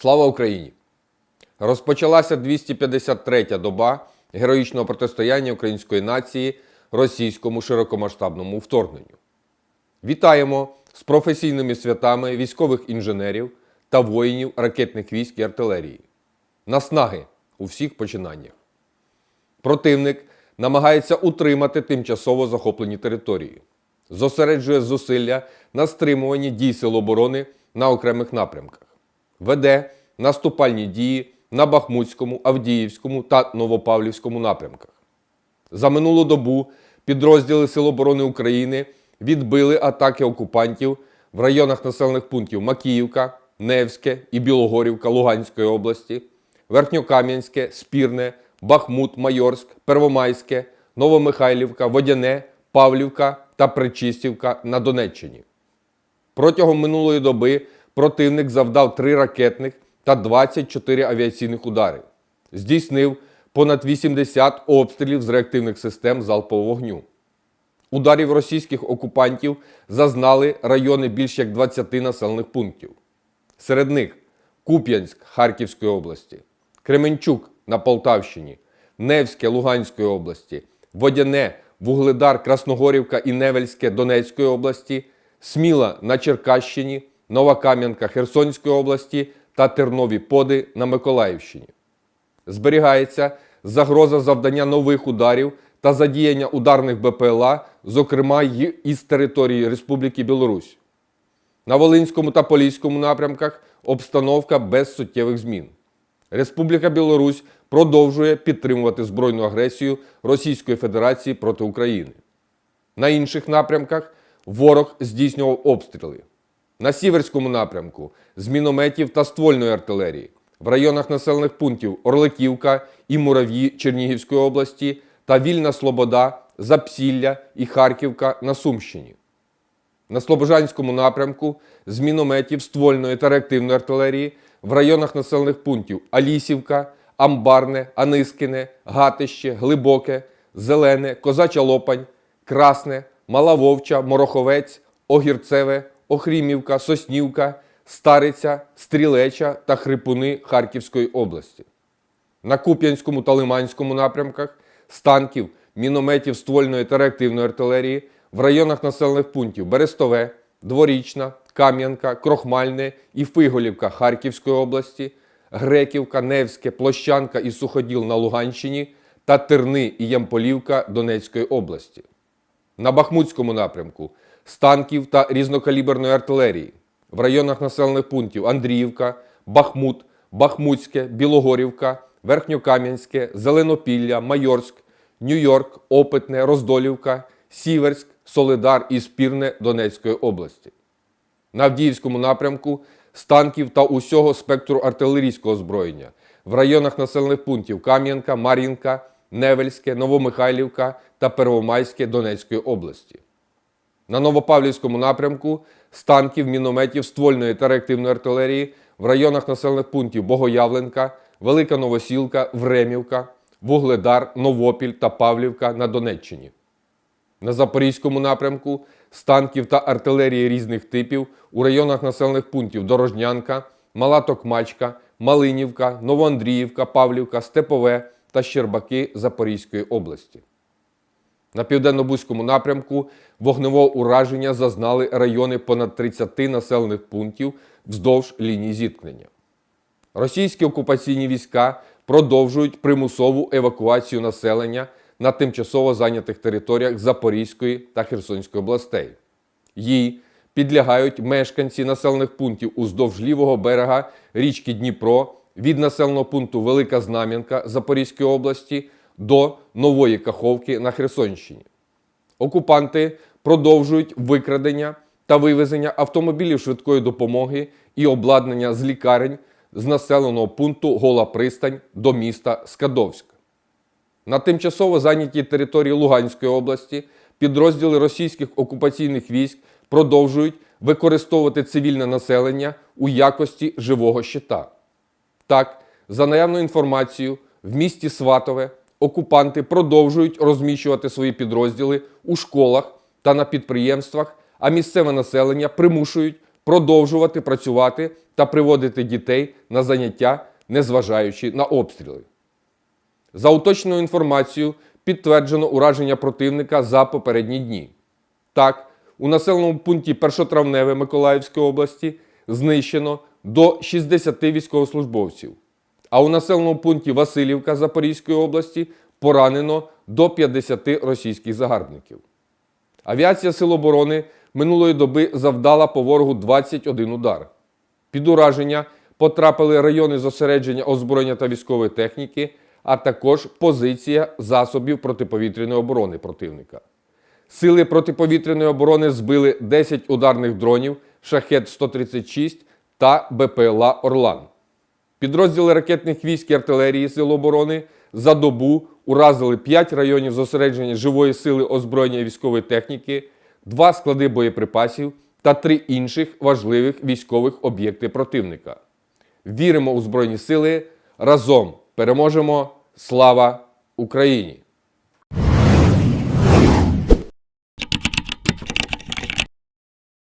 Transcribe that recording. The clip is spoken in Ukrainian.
Слава Україні! Розпочалася 253-я доба героїчного протистояння української нації російському широкомасштабному вторгненню. Вітаємо з професійними святами військових інженерів та воїнів ракетних військ і артилерії. Наснаги у всіх починаннях. Противник намагається утримати тимчасово захоплені території, зосереджує зусилля на стримуванні дій сил оборони на окремих напрямках, веде наступальні дії на Бахмутському, Авдіївському та Новопавлівському напрямках. За минулу добу підрозділи Сил оборони України відбили атаки окупантів в районах населених пунктів Макіївка, Невське і Білогорівка Луганської області, Верхньокам'янське, Спірне, Бахмут, Майорськ, Первомайське, Новомихайлівка, Водяне, Павлівка та Причистівка на Донеччині. Протягом минулої доби противник завдав 3 ракетних та 24 авіаційних удари. Здійснив понад 80 обстрілів з реактивних систем залпового вогню. Ударів російських окупантів зазнали райони більш як 20 населених пунктів. Серед них Куп'янськ Харківської області, Кременчук на Полтавщині, Невське Луганської області, Водяне, Вугледар, Красногорівка і Невельське Донецької області, Сміла на Черкащині, Нова Кам'янка Херсонської області та Тернові Поди на Миколаївщині. Зберігається загроза завдання нових ударів та задіяння ударних БПЛА, зокрема й із території Республіки Білорусь. На Волинському та Поліському напрямках обстановка без суттєвих змін. Республіка Білорусь продовжує підтримувати збройну агресію Російської Федерації проти України. На інших напрямках ворог здійснював обстріли. На Сіверському напрямку з мінометів та ствольної артилерії, в районах населених пунктів Орликівка і Мурав'ї Чернігівської області та Вільна Слобода, Запсілля і Харківка на Сумщині. На Слобожанському напрямку з мінометів ствольної та реактивної артилерії в районах населених пунктів Алісівка, Амбарне, Анискине, Гатище, Глибоке, Зелене, Козача Лопань, Красне, Мала Вовча, Мороховець, Огірцеве, Охрімівка, Соснівка, Стариця, Стрілеча та Хрипуни Харківської області. На Куп'янському та Лиманському напрямках з танків, мінометів ствольної та реактивної артилерії в районах населених пунктів Берестове, Дворічна, Кам'янка, Крохмальне і Фиголівка Харківської області, Греківка, Невське, Площанка і Суходіл на Луганщині та Терни і Ямполівка Донецької області. На Бахмутському напрямку з танків та різнокаліберної артилерії в районах населених пунктів Андріївка, Бахмут, Бахмутське, Білогорівка, Верхньокам'янське, Зеленопілля, Майорськ, Нью-Йорк, Опитне, Роздолівка, Сіверськ, Солидар і Спірне Донецької області. На Авдіївському напрямку з танків та усього спектру артилерійського озброєння в районах населених пунктів Кам'янка, Мар'їнка, Невельське, Новомихайлівка та Первомайське Донецької області. На Новопавлівському напрямку з танків, мінометів, ствольної та реактивної артилерії в районах населених пунктів Богоявленка, Велика Новосілка, Времівка, Вугледар, Новопіль та Павлівка на Донеччині. На Запорізькому напрямку з танків та артилерії різних типів у районах населених пунктів Дорожнянка, Мала Токмачка, Малинівка, Новоандріївка, Павлівка, Степове та Щербаки Запорізької області. На південно-бузькому напрямку вогневого ураження зазнали райони понад 30 населених пунктів вздовж лінії зіткнення. Російські окупаційні війська продовжують примусову евакуацію населення на тимчасово зайнятих територіях Запорізької та Херсонської областей. Їй підлягають мешканці населених пунктів уздовж лівого берега річки Дніпро від населеного пункту Велика Знам'янка Запорізької області до Нової Каховки на Херсонщині. Окупанти продовжують викрадення та вивезення автомобілів швидкої допомоги і обладнання з лікарень з населеного пункту Гола Пристань до міста Скадовськ. На тимчасово зайнятій території Луганської області підрозділи російських окупаційних військ продовжують використовувати цивільне населення у якості живого щита. Так, за наявною інформацією, в місті Сватове окупанти продовжують розміщувати свої підрозділи у школах та на підприємствах, а місцеве населення примушують продовжувати працювати та приводити дітей на заняття, незважаючи на обстріли. За уточненою інформацією, підтверджено ураження противника за попередні дні. Так, у населеному пункті Першотравневе Миколаївської області знищено до 60 військовослужбовців, а у населеному пункті Васильівка Запорізької області поранено до 50 російських загарбників. Авіація Сил оборони минулої доби завдала по ворогу 21 удар. Під ураження потрапили райони зосередження озброєння та військової техніки, а також позиція засобів протиповітряної оборони противника. Сили протиповітряної оборони збили 10 ударних дронів Шахет-136 та БПЛА Орлан. Підрозділи ракетних військ і артилерії Сил оборони за добу уразили 5 районів зосередження живої сили озброєння і військової техніки, 2 склади боєприпасів та 3 інших важливих військових об'єкти противника. Віримо у Збройні Сили. Разом переможемо! Слава Україні!